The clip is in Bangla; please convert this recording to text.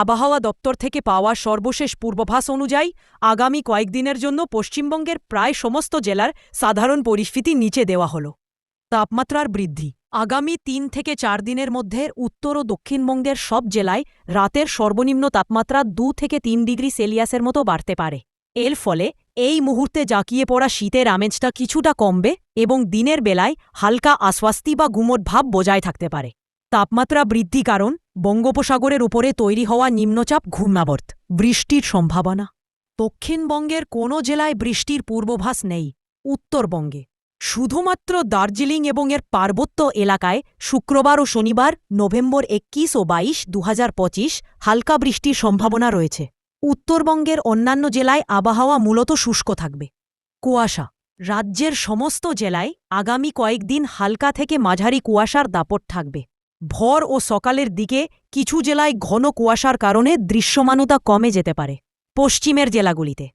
আবহাওয়া দপ্তর থেকে পাওয়া সর্বশেষ পূর্বাভাস অনুযায়ী, আগামী কয়েকদিনের জন্য পশ্চিমবঙ্গের প্রায় সমস্ত জেলার সাধারণ পরিস্থিতি নিচে দেওয়া হল। তাপমাত্রার বৃদ্ধি। আগামী তিন থেকে চার দিনের মধ্যে উত্তর ও দক্ষিণবঙ্গের সব জেলায় রাতের সর্বনিম্ন তাপমাত্রা দু থেকে তিন ডিগ্রি সেলিয়াসের মতো বাড়তে পারে। এর ফলে এই মুহূর্তে জাঁকিয়ে পড়া শীতের আমেজটা কিছুটা কমবে এবং দিনের বেলায় হালকা আশ্বাস্তি বা গুমট ভাব বজায় থাকতে পারে। তাপমাত্রা বৃদ্ধি কারণ বঙ্গোপসাগরের উপরে তৈরি হওয়া নিম্নচাপ ঘূর্ণাবর্ত, বৃষ্টির সম্ভাবনা। দক্ষিণবঙ্গের কোনো জেলায় বৃষ্টির পূর্বভাস নেই, উত্তরবঙ্গে। শুধুমাত্র দার্জিলিং এবং এর পার্বত্য এলাকায় শুক্রবার ও শনিবার নভেম্বর এক্কিশ ও বাইশ দু হালকা বৃষ্টির সম্ভাবনা রয়েছে। উত্তরবঙ্গের অন্যান্য জেলায় আবহাওয়া মূলত শুষ্ক থাকবে। কুয়াশা, রাজ্যের সমস্ত জেলায় আগামী কয়েকদিন হালকা থেকে মাঝারি কুয়াশার দাপট থাকবে। ভর ও সকালের দিকে কিছু জেলায় ঘন কুয়াশার কারণে দৃশ্যমানতা কমে যেতে পারে, পশ্চিমের জেলাগুলিতে।